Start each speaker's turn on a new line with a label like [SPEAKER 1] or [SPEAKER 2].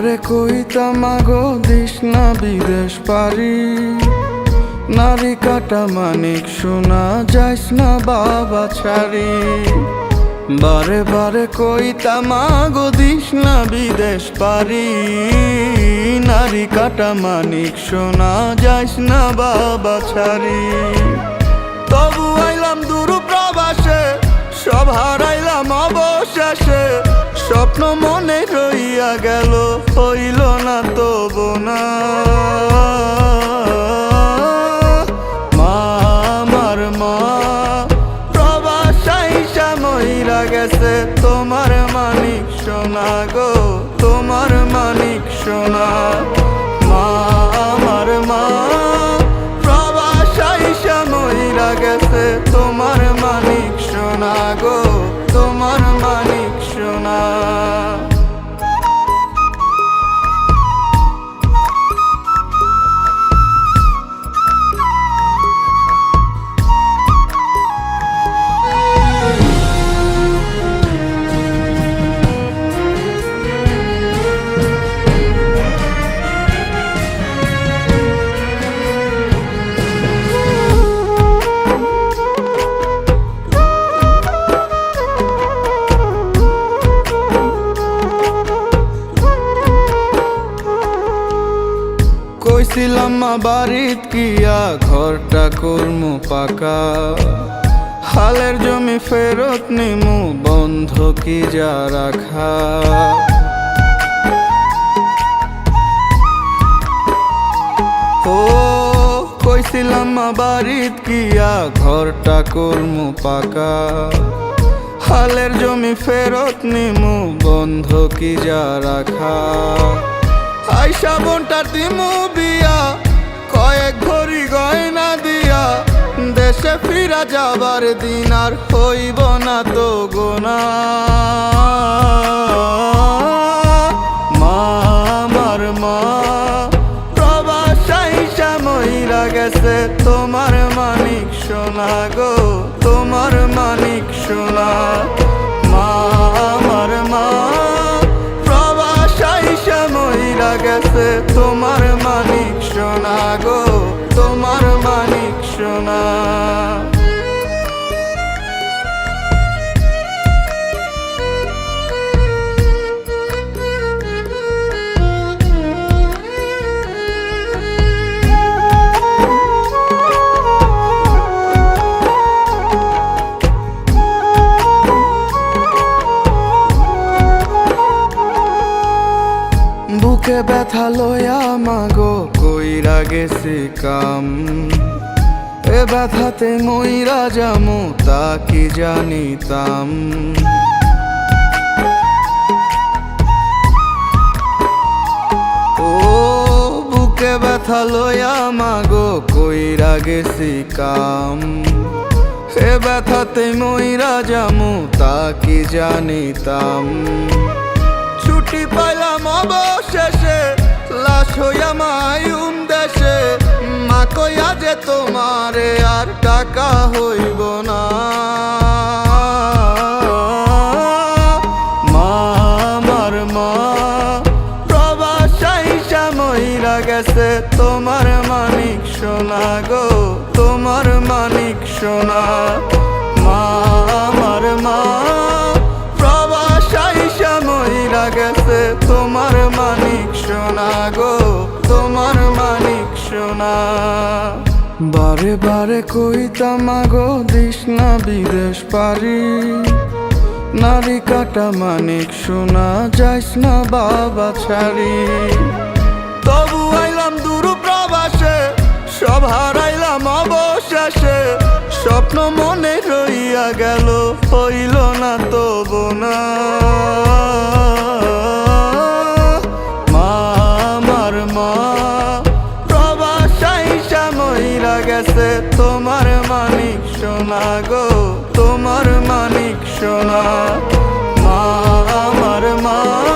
[SPEAKER 1] বারে কইতাম আগো দিস না বিদেশ পারি। নারী কাটা মানিক, শোনা যাইস না বাবা ছাড়ি। বারে বারে কইতাম আগো দিস না বিদেশ পারি। নারী কাটা মানিক, শোনা যাইস না বাবা ছাড়ি। রইয়া গেল, হইল না তো বোনা মা আমার মা প্রবাসাইসা মহিরা গেছে, তোমার মানিক সোনা গো, তোমার মানিক সোনা। কইছিলাম বাড়িত কিয়া, ঘরটা কর্মু পাকা। হালের জমি ফেরত নিমু, বন্ধ কি যা রাখা। ও, কইছিলাম বাড়িত কিয়া, ঘরটা কর্মু পাকা। হালের জমি ফেরত নিমু, বন্ধ কি যা রাখা। আইসা বোনটার দিমু বিয়া, কয়েক ভরি গয়না দিয়া। দেশে ফিরা যাবার দিন আর হইব না তো গোনা। মা আমার মা প্রবাসাইসা মহিরা গেছে, তোমার মানিক সোনা গো, তোমার মানিক সোনা। তোমার ব্যথা লয়া মাগো, কইরা গেছি কাম। এ ব্যথাতে মইরা যামু, তা কি জানিতাম। বুকে ব্যথা লয়া মাগো, কইরা গেছি কাম। এ ব্যথাতে মইরা যামু, তা কি জানিতাম। ছুটি পাইলাম অবশেষে, লাশ হইয়া মায়ুম দেশে। মা কইয়া যে তোমারে আর টাকা হইব না। গেছে। তোমার মানিক সোনা গো, তোমার মানিক সোনা। মা, আমার মা। বারে বারে কইতাম আগো দিস না বিদেশ পারি নারী কাটা মানিক, সোনা যাইস না বাবা ছাড়ি। তবু আইলাম দূর প্রবাসে, সব হারাইলাম অবশেষে। স্বপ্ন মনে রইয়া গেল, হইল না তবু না। তোমার মানিক সোনা গো তোমার মানিক সোনা। মা আমার মা।